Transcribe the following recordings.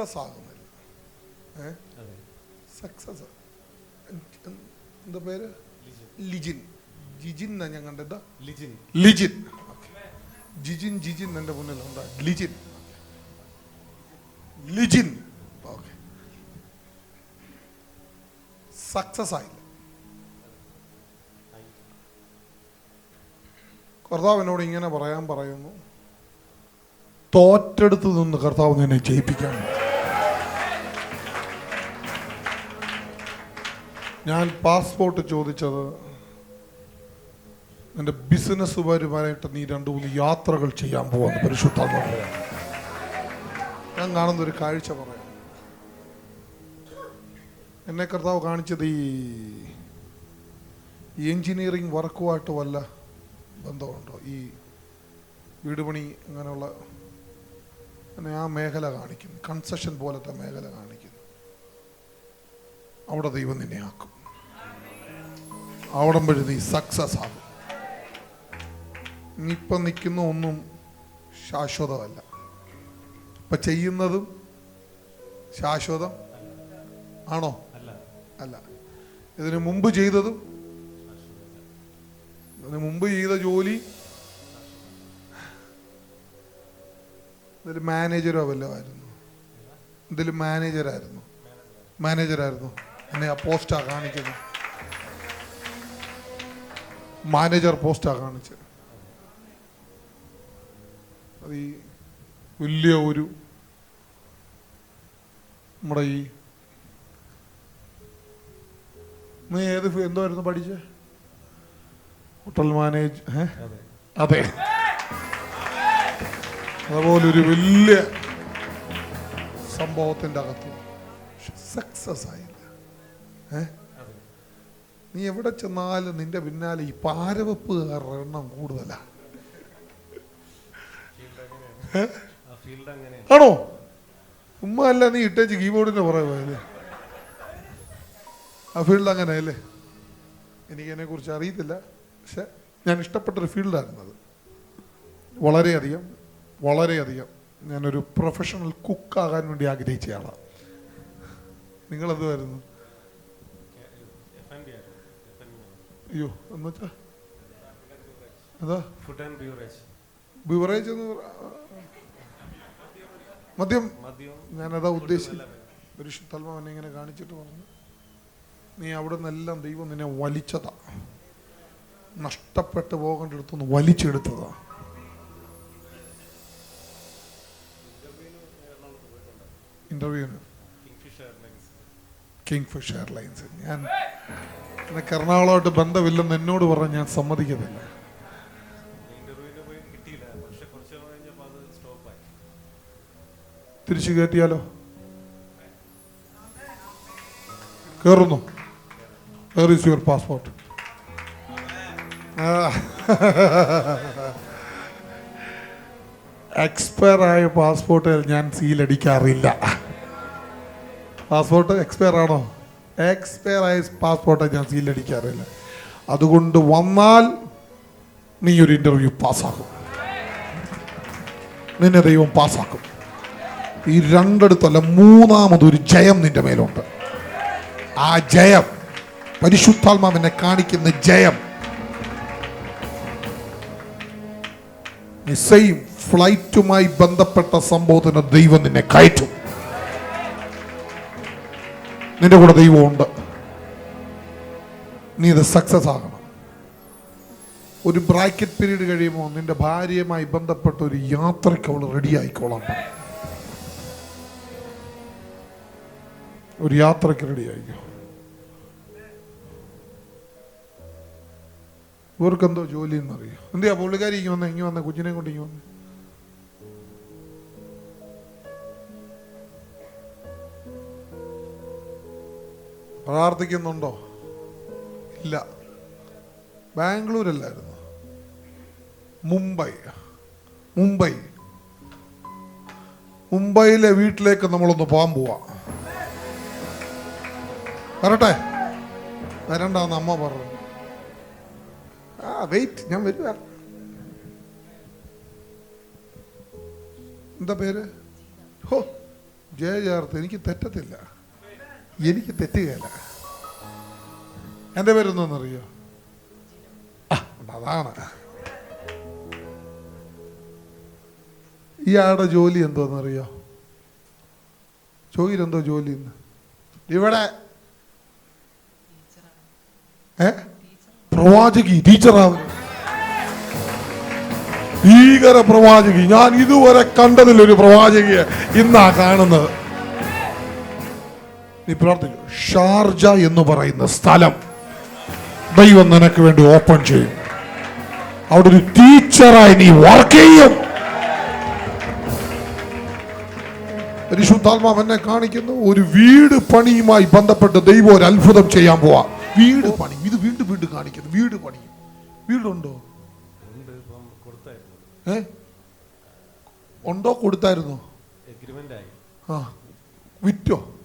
Success ആകുന്നില്ല success എന്താ പേര്? ലിജിൻ. ജിജിൻ എന്നാ ഞാൻ കണ്ടത്. ലിജിൻ. ലിജിൻ. ജിജിൻ ജിജിൻ എന്റെ മുന്നിലുണ്ട്. ലിജിൻ. ലിജിൻ. ഓക്കെ. സക്സസ് ആയില്ല. കർത്താവിനോട് ഇങ്ങനെ പറയാൻ പറയുന്നു. തോറ്റെടുത്ത് നിന്ന് കർത്താവ് നിന്നെ ജയിപ്പിക്കാൻ. ഞാൻ പാസ്പോർട്ട് ചോദിച്ചത് നിന്റെ ബിസിനസ് പരമായിട്ട് നീ രണ്ട് മൂന്ന് യാത്രകൾ ചെയ്യാൻ പോകുന്നു പരിശുദ്ധ ഞാൻ കാണുന്ന ഒരു കാഴ്ച പറയാം. എന്നെ കർത്താവ് കാണിച്ചത് ഈ എഞ്ചിനീയറിംഗ് വർക്കുമായിട്ട് വല്ല ബന്ധമുണ്ടോ? ഈ വീട് പണി അങ്ങനെയുള്ള ആ മേഖല കാണിക്കും കൺസെഷൻ പോലത്തെ മേഖല കാണിക്കുന്നു. അവിടെ ദൈവം നിന്നെ ആക്കും. അവിടം വഴി നീ സക്സസ് ആകും ഇനിയിപ്പം നിൽക്കുന്ന ഒന്നും ശാശ്വതമല്ല. ഇപ്പം ചെയ്യുന്നതും ശാശ്വതം ആണോ? അല്ല. ഇതിനു മുമ്പ് ചെയ്തതും ഇതിനു മുമ്പ് ചെയ്ത ജോലി ഇതിൽ മാനേജരോ വല്ലതായിരുന്നു ഇതിൽ മാനേജരായിരുന്നു മാനേജരായിരുന്നു എന്നെ ആ പോസ്റ്റാ കാണിക്കുന്നത് മാനേജർ പോസ്റ്റാ കാണിച്ചത് അത് ഈ വലിയ ഒരു നമ്മുടെ ഈ നീ ഏത് എന്തായിരുന്നു പഠിച്ച? ഹോട്ടൽ മാനേജ് അതെ അതെ. അതുപോലെ ഒരു വലിയ സംഭവത്തിന്റെ അകത്ത് സക്സസ് ആയില്ല ഏ? നീ എവിടെ ചെന്നാലും നിന്റെ പിന്നാലെ ഈ പാരവെപ്പുകാരുടെ എണ്ണം കൂടുതലാണോ ആണോ? ഉമ്മ അല്ല നീ ഇട്ടേച്ച് കീബോർഡിന്റെ പോയല്ലേ ആ ഫീൽഡ് അങ്ങനെയല്ലേ? എനിക്കതിനെ കുറിച്ച് അറിയത്തില്ല. പക്ഷെ ഞാൻ ഇഷ്ടപ്പെട്ടൊരു ഫീൽഡായിരുന്നു അത്. വളരെയധികം വളരെയധികം ഞാനൊരു പ്രൊഫഷണൽ കുക്ക് കുക്കാകാൻ വേണ്ടി ആഗ്രഹിച്ച ആളാണ് അയ്യോ എന്നുവെച്ചാ എന്താ ഫുഡ് ആൻഡ് ബ്യൂറേജ് ബിവറേജ് എന്ന് മദ്യം. ഞാനതാ ഉദ്ദേശിച്ചത്. പരിശുദ്ധൽമ എന്നെ ഇങ്ങനെ കാണിച്ചിട്ട് പറഞ്ഞു. നീ അവിടെ നിന്നെല്ലാം ദൈവം നിന്നെ വലിച്ചതാ. നഷ്ടപ്പെട്ടു പോകേണ്ടടുത്തൊന്ന് വലിച്ചെടുത്തതാ. ഇന്റർവ്യൂവിന് എയർലൈൻസ് കിങ് ഫിഷ് എയർലൈൻസ് ഞാൻ എനിക്ക് എറണാകുളമായിട്ട് ബന്ധമില്ലെന്ന് എന്നോട് പറഞ്ഞ് ഞാൻ സമ്മതിക്കത്തില്ല. തിരിച്ചു കയറ്റിയാലോ? കയറുന്നു where is your passport expire ആയ പാസ്പോർട്ട് ഞാൻ സീലടിക്കാറില്ല പാസ്പോർട്ട് എക്സ്പയർ ആണോ? എക്സ്പയർ ആയ പാസ്പോർട്ട് ഞാൻ സീലടിക്കാറില്ല അതുകൊണ്ട് വന്നാൽ നീ ഒരു ഇന്റർവ്യൂ പാസ്സാക്കും നിന്നെ ദൈവം പാസ്സാക്കും ഈ രണ്ടിടത്തല്ല മൂന്നാമതൊരു ജയം നിന്റെ മേലുണ്ട്. ആ ജയം പരിശുദ്ധാത്മാവിനെ കാണിക്കുന്ന ജയം. നിസ്സയും ഫ്ലൈറ്റുമായി ബന്ധപ്പെട്ട സംഭവത്തിന് ദൈവം നിന്നെ കയറ്റും. നിന്റെ കൂടെ ദൈവമുണ്ട്. നീ ഇത് സക്സസ് ആകണം. ഒരു ബ്രാക്കറ്റ് പീരീഡ് കഴിയുമ്പോൾ നിന്റെ ഭാര്യയുമായി ബന്ധപ്പെട്ട ഒരു യാത്രയ്ക്ക് അവൾ റെഡി ആയിക്കോളാം. ഒരു യാത്രയ്ക്ക് റെഡി ആയിക്കോ. ഇവർക്കെന്തോ ജോലി എന്നറിയോ? എന്തിയാ പുള്ളിക്കാരി ഇങ്ങനെ വന്ന ഇങ്ങനെ വന്ന കുഞ്ഞിനെ കൊണ്ട് വന്നേ വന്ന. പ്രാർത്ഥിക്കുന്നുണ്ടോ? ഇല്ല. ബാംഗ്ലൂരല്ലായിരുന്നു? മുംബൈ. മുംബൈ. മുംബൈയിലെ വീട്ടിലേക്ക് നമ്മളൊന്ന് പോകാൻ പോവാം. വരട്ടെ? വരണ്ടെന്ന് അമ്മ പറഞ്ഞു. ആ വെയിറ്റ് ഞാൻ വരുക എന്താ പേര്? ഹോ ജയ ചേർത്ത് എനിക്ക് തെറ്റത്തില്ല. എനിക്ക് തെറ്റുകയില്ല എന്റെ പേരൊന്നറിയോ അതാണ്. ഇയാളുടെ ജോലി എന്തോന്നറിയോ ചോയിലെന്തോ ജോലി ഇവിടെ. ഏ? പ്രവാചകി ടീച്ചറാവുന്നു ഭീകര പ്രവാചകി. ഞാൻ ഇതുവരെ കണ്ടതിലൊരു പ്രവാചകിയെ ഇന്നാ കാണുന്നത്. നീ പ്രാർത്ഥിക്കും ഷാർജ എന്ന് പറയുന്ന സ്ഥലം ദൈവം നിനക്ക് വേണ്ടി ഓപ്പൺ ചെയ്യും. അവിടെ ഒരു ടീച്ചറായി നീ വർക്ക് ചെയ്യും. പരിശുദ്ധാത്മാവ് എന്നെ കാണിക്കുന്നു ഒരു വീട് പണിയുമായി ബന്ധപ്പെട്ട് ദൈവം ഒരു അത്ഭുതം ചെയ്യാൻ പോവാ. വീട് പണി ഇത് വീണ്ടും വീണ്ടും കാണിക്കുന്നു വീട് പണി. വീടുണ്ടോ? ഏ? ഉണ്ടോ കൊടുത്തായിരുന്നു? വിറ്റു?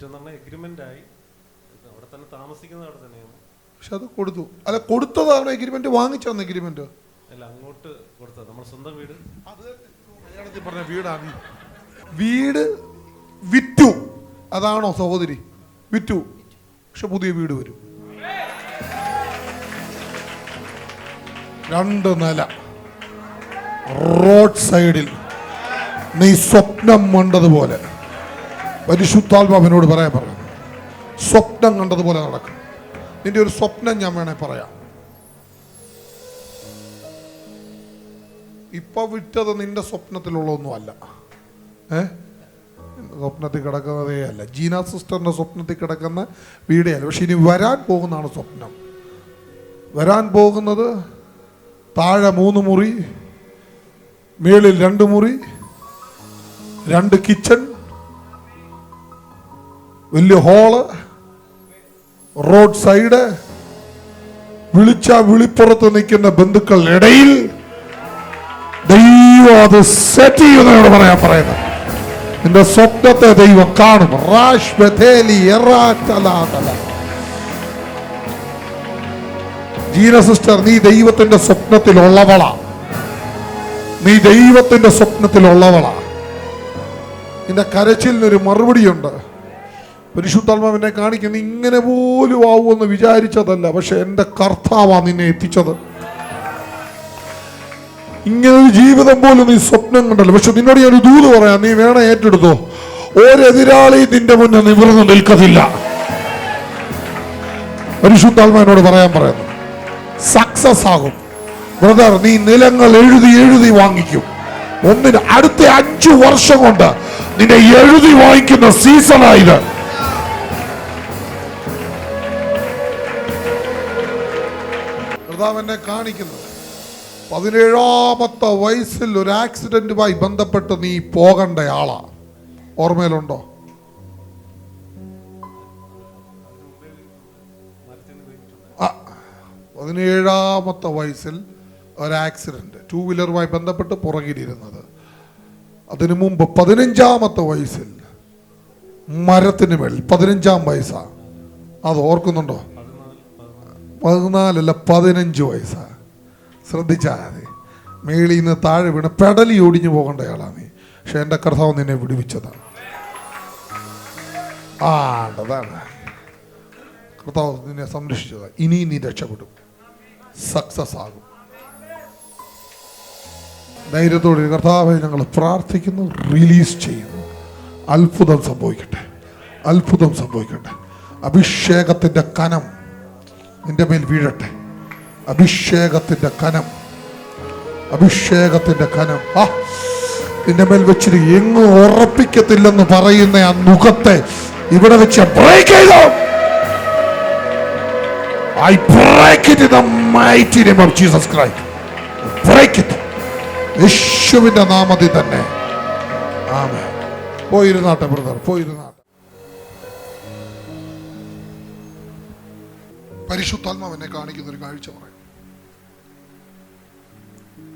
വിറ്റെന്ന് പറഞ്ഞാൽ എഗ്രിമെന്റ് ആയി അവിടെ തന്നെ താമസിക്കുന്നത് അവിടെ തന്നെയാണ്. പക്ഷെ അത് കൊടുത്തു. അല്ല കൊടുത്തതാണ് എഗ്രിമെന്റ് വാങ്ങിച്ചാന്ന് എഗ്രിമെന്റ് അല്ല അങ്ങോട്ട് കൊടുത്തത്. നമ്മുടെ സ്വന്തം വീട്. മലയാളത്തിൽ പറഞ്ഞ വീടാണ്. വീട് വിറ്റു. അതാണോ സഹോദരി? വിറ്റു. പക്ഷെ പുതിയ വീട് വരും. രണ്ട് നില. റോഡ് സൈഡിൽ നീ സ്വപ്നം കണ്ടതുപോലെ. പരിശുദ്ധാത്മാവിനോട് പറയാൻ പറഞ്ഞു. സ്വപ്നം കണ്ടതുപോലെ നടക്കും. നിന്റെ ഒരു സ്വപ്നം ഞാൻ വേണേ പറയാം. ഇപ്പൊ വിറ്റത് നിന്റെ സ്വപ്നത്തിലുള്ളതൊന്നും അല്ല. ഏ? സ്വപ്നത്തിൽ കിടക്കുന്നതേ അല്ല. ജീന സിസ്റ്ററിന്റെ സ്വപ്നത്തിൽ കിടക്കുന്ന വീടേ അല്ല. പക്ഷെ ഇനി വരാൻ പോകുന്നതാണ് സ്വപ്നം. വരാൻ പോകുന്നത് താഴെ മൂന്ന് മുറി മേളിൽ രണ്ട് മുറി രണ്ട് കിച്ചൺ വലിയ ഹോൾ റോഡ് സൈഡ് വിളിച്ച വിളിപ്പുറത്ത് നിൽക്കുന്ന ബന്ധുക്കളുടെ ഇടയിൽ ദൈവം അത് സെറ്റ് ചെയ്യുന്നതോട് പറയാൻ പറയുന്നത് നിന്റെ സ്വപ്നത്തെ ദൈവം കാണും. റാഷ്. ജീന സിസ്റ്റർ നീ ദൈവത്തിന്റെ സ്വപ്നത്തിലുള്ളവളാ. നീ ദൈവത്തിന്റെ സ്വപ്നത്തിലുള്ളവളാ. നിന്റെ കരച്ചിലിനൊരു മറുപടിയുണ്ട്. പരിശുദ്ധാത്മാവിനെ കാണിക്കുന്ന ഇങ്ങനെ പോലും ആവുമെന്ന് വിചാരിച്ചതല്ല പക്ഷെ എന്റെ കർത്താവാ നിന്നെ എത്തിച്ചത്. ഇങ്ങനെ ഒരു ജീവിതം പോലും നീ സ്വപ്നം കണ്ടല്ലോ. പക്ഷെ നിന്നോട് ഒരു ദൂത് പറയാം നീ വേണം ഏറ്റെടുത്തോ. ഒരെതിരാളി നിന്റെ മുന്നിൽ നിവർന്നു നിൽക്കത്തില്ല. പരിശുദ്ധാത്മാവിനോട് പറയാൻ പറയുന്നു സക്സസ് ആകും. ബ്രദർ നീ നിലങ്ങൾ എഴുതി എഴുതി വാങ്ങിക്കും. ഒന്നിന് അടുത്ത അഞ്ചു വർഷം കൊണ്ട് നിന്നെ എഴുതി വാങ്ങിക്കുന്ന സീസണായത് കർത്താവ് എന്നെ കാണിക്കുന്നത്. പതിനേഴാമത്തെ വയസ്സിൽ ഒരു ആക്സിഡന്റുമായി ബന്ധപ്പെട്ട് നീ പോകണ്ട ആളാ ഓർമ്മയിലുണ്ടോ പതിനേഴാമത്തെ വയസ്സിൽ ഒരു ആക്സിഡന്റ് ടൂ വീലറുമായി ബന്ധപ്പെട്ട് പുറകിലിരുന്നത്. അതിനു മുമ്പ് പതിനഞ്ചാമത്തെ വയസ്സിൽ മരത്തിന് മേൽ പതിനഞ്ചാം വയസ്സാ. അത് ഓർക്കുന്നുണ്ടോ? പതിനാലല്ല പതിനഞ്ച് വയസ്സാണ് ശ്രദ്ധിച്ചാൽ മതി. മേളിൽ നിന്ന് താഴെ വീണ് പെടലി ഒടിഞ്ഞു ആളാണ് നീ. പക്ഷെ എന്റെ കർത്താവ് നിന്നെ വിടുവിച്ചതാണ്. ആ അതാണ്. കർത്താവ് നിന്നെ സംരക്ഷിച്ചതാണ് ഇനി നീ രക്ഷപ്പെടും. സക്സസ് ആകും. ധൈര്യത്തോടെ കർത്താവെ ഞങ്ങൾ പ്രാർത്ഥിക്കുന്നു റിലീസ് ചെയ്യുന്നു. അത്ഭുതം സംഭവിക്കട്ടെ. അത്ഭുതം സംഭവിക്കട്ടെ. അഭിഷേകത്തിന്റെ കനം നിന്റെ മേൽ വീഴട്ടെ. അഭിഷേകത്തിന്റെ കനം അഭിഷേകത്തിന്റെ കനം. ആ നിന്റെ മേൽ വെച്ചിട്ട് എങ്ങും ഉറപ്പിക്കത്തില്ലെന്ന് പറയുന്ന ആ മുഖത്തെ ഇവിടെ വെച്ച് ബ്രേക്ക് ചെയ്തോ. I break it mighty of Jesus break it യേശുവിന്റെ നാമത്തിൽ തന്നെ. ആമേ പോയിരുന്നാട്ടെ ബ്രദർ പോയിരുന്നാട്ടെ പരിശുദ്ധാത്മാവ് എന്നെ കാണിക്കുന്ന ഒരു കാഴ്ച പറയും.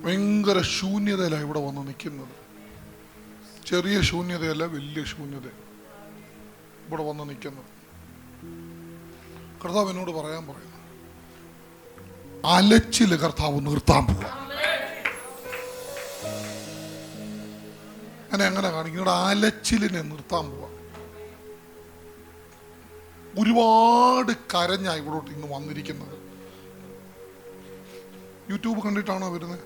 ഭയങ്കര ശൂന്യതയിലാണ് ഇവിടെ വന്ന് നിൽക്കുന്നത്. ചെറിയ ശൂന്യതയല്ല വലിയ ശൂന്യത ഇവിടെ വന്ന് നിൽക്കുന്നത്. കർത്താവ് എന്നോട് പറയാൻ പറയുന്നു അലച്ചിൽ കർത്താവ് നിർത്താൻ പോവാ. അങ്ങനെ എങ്ങനെ കാണിക്കും? അലച്ചിലിനെ നിർത്താൻ പോവാ. ഒരുപാട് കരഞ്ഞാ ഇവിടോട്ട് ഇന്ന് വന്നിരിക്കുന്നത്. യൂട്യൂബ് കണ്ടിട്ടാണോ വരുന്നത്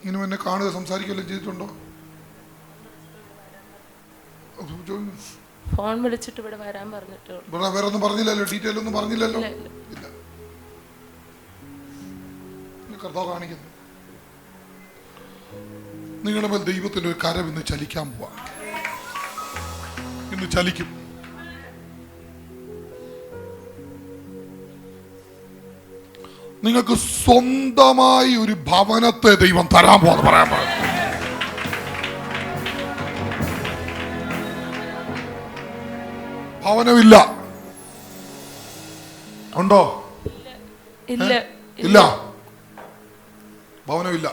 ഇങ്ങനെ എന്നെ കാണുക സംസാരിക്കുകയല്ലേ ചെയ്തിട്ടുണ്ടോ? ഫോൺ വിളിച്ചിട്ട് ഇവിടെ വരാൻ പറഞ്ഞിട്ട് ഉള്ളൂ. വേറെ ഒന്നും പറഞ്ഞില്ലല്ലോ ഡീറ്റെയിൽ ഒന്നും പറഞ്ഞില്ലല്ലോ? ഇല്ല, കർത്താവ് കാണിക്കുന്നു. നിങ്ങളുടെ മേൽ ദൈവത്തിന്റെ ഒരു കരം ഇന്ന് ചലിക്കാൻ പോവാ. ഇന്ന് ചലിക്കും. നിങ്ങൾക്ക് സ്വന്തമായി ഒരു ഭവനത്തെ ദൈവം തരാൻ പോകുന്നു പറയാൻ പറഞ്ഞു. ഭവനമില്ല. ഉണ്ടോ? ഇല്ല. ഇല്ല. ഭവനമില്ല.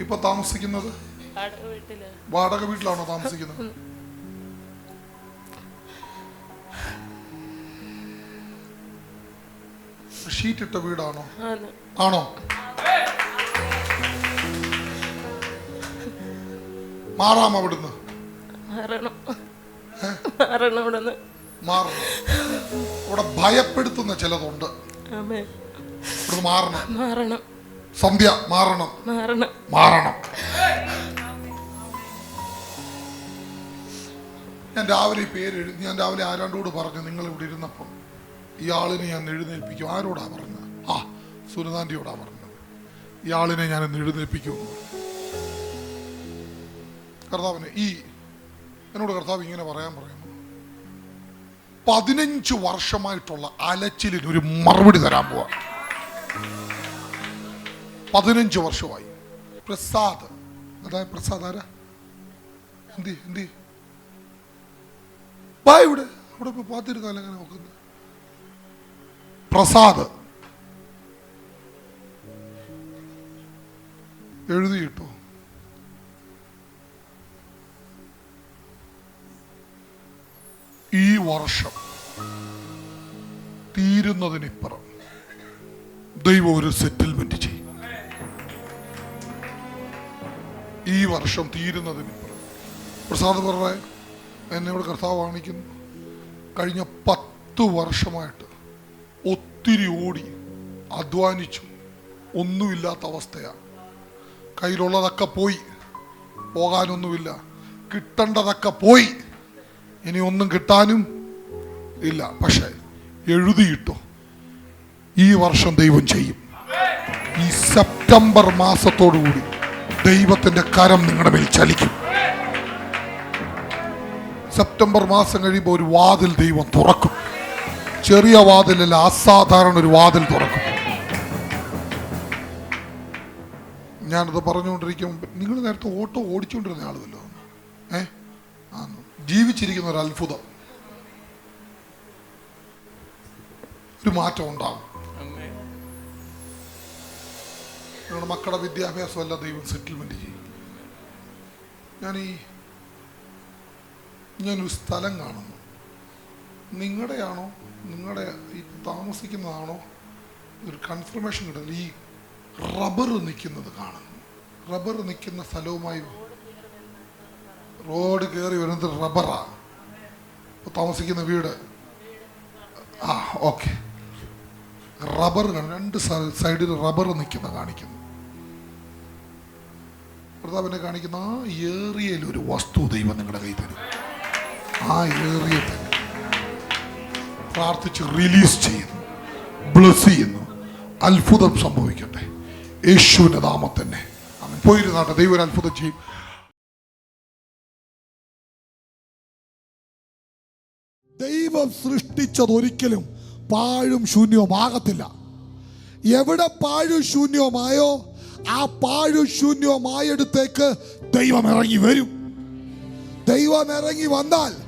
ഇപ്പൊ താമസിക്കുന്നത്? വാടക വീട്ടിലാണോ താമസിക്കുന്നത്? ഷീറ്റ് ഇട്ട വീടാണോ? ആണ്. മാറാം അവിടുന്ന്. മാറണം. ഇവിടെ ഭയപ്പെടുത്തുന്ന ചിലതുണ്ട്. മാറണം. മാറണം. സന്ധ്യ മാറണം. മാറണം. മാറണം. ഞാൻ രാവിലെ പേര് ഞാൻ രാവിലെ ആരാണ്ടോട് പറഞ്ഞു നിങ്ങൾ ഇവിടെ ഇരുന്നപ്പം? ഈ ആളിനെ ഞാൻ എഴുന്നേൽപ്പിക്കും. ആരോടാ പറഞ്ഞത്? ആ സുനിതാന്റിയോടാ പറഞ്ഞത്. ഇയാളിനെ ഞാൻ ഇന്ന് എഴുന്നേൽപ്പിക്കും കർത്താവിന് ഈ എന്നോട് കർത്താവ് ഇങ്ങനെ പറയാൻ പറയുന്നു. പതിനഞ്ച് വർഷമായിട്ടുള്ള അലച്ചിലിന് ഒരു മറുപടി തരാൻ പോവാ. പതിനഞ്ച് വർഷമായി. പ്രസാദ് അതായത് പ്രസാദ് ആരാ? എന്തി എന്തി? ഇവിടെ അവിടെ ഇപ്പൊ പാത്തിരുന്നാലും അങ്ങനെ നോക്കുന്നത് പ്രസാദ്. എഴുതിയിട്ടു ഈ വർഷം തീരുന്നതിനിപ്പുറം ദൈവം ഒരു സെറ്റിൽമെന്റ് ചെയ്യും. ഈ വർഷം തീരുന്നതിനിപ്പുറം. പ്രസാദ് പറഞ്ഞ എന്നോട് കർത്താവ് കാണിക്കുന്നു. കഴിഞ്ഞ പത്ത് വർഷമായിട്ട് ഒത്തിരി ഓടി അധ്വാനിച്ചു. ഒന്നുമില്ലാത്ത അവസ്ഥയാണ്. കയ്യിലുള്ളതൊക്കെ പോയി. പോകാനൊന്നുമില്ല. കിട്ടേണ്ടതൊക്കെ പോയി. ഇനി ഒന്നും കിട്ടാനും ഇല്ല. പക്ഷേ എഴുതിയിട്ടോ. ഈ വർഷം ദൈവം ചെയ്യും. ഈ സെപ്റ്റംബർ മാസത്തോടുകൂടി ദൈവത്തിന്റെ കരം നിങ്ങളുടെ മേൽ ചലിക്കും. സെപ്റ്റംബർ മാസം കഴിയുമ്പോൾ ഒരു വാതിൽ ദൈവം തുറക്കും. ചെറിയ വാതിലല്ല അസാധാരണ ഒരു വാതിൽ തുറക്കും. ഞാനത് പറഞ്ഞുകൊണ്ടിരിക്കും നിങ്ങൾ നേരത്തെ ഓട്ടോ ഓടിച്ചുകൊണ്ടിരുന്ന ആളുമല്ലോ ഏ? ആ ജീവിച്ചിരിക്കുന്ന ഒരു അത്ഭുതം. ഒരു മാറ്റം ഉണ്ടാകും നിങ്ങളുടെ മക്കളുടെ വിദ്യാഭ്യാസം എല്ലാം ദൈവം സെറ്റിൽമെന്റ് ചെയ്യും. ഞാൻ ഈ ഞാനൊരു സ്ഥലം കാണുന്നു. നിങ്ങളുടെയാണോ? നിങ്ങളുടെ ഈ താമസിക്കുന്നതാണോ? ഒരു കൺഫർമേഷൻ കിട്ടില്ല ഈ റബ്ബർ നിൽക്കുന്നത് കാണുന്നു. റബ്ബർ നിൽക്കുന്ന സ്ഥലവുമായി റോഡ് കയറി വരുന്നത് റബ്ബറാണ് ഇപ്പോൾ താമസിക്കുന്ന വീട്. ആ ഓക്കെ റബ്ബർ രണ്ട് സൈഡിൽ റബ്ബർ നിൽക്കുന്ന കാണിക്കുന്നു. പ്രതാപനെ കാണിക്കുന്ന ആ ഏറിയയിൽ ഒരു വസ്തു ദൈവം നിങ്ങളുടെ കയ്യിൽ തരും. ആ ഏറിയ പ്രാർത്ഥിച്ച് റിലീസ് ചെയ്യുന്നു. ബ്ലസ് ചെയ്യുന്നു. അത്ഭുതം സംഭവിക്കട്ടെ. യേശുവിന്റെ നാമത്തന്നെ. പോയിരുന്നാട്ടെ ദൈവം അത്ഭുതം ചെയ്യും. ദൈവം സൃഷ്ടിച്ചതൊരിക്കലും പാഴും ശൂന്യവുമാകത്തില്ല എവിടെ പാഴും ശൂന്യവുമായോ ആ പാഴും ശൂന്യവുമായടുത്തേക്ക് ദൈവം ഇറങ്ങി വരും. ദൈവം ഇറങ്ങി വന്നാൽ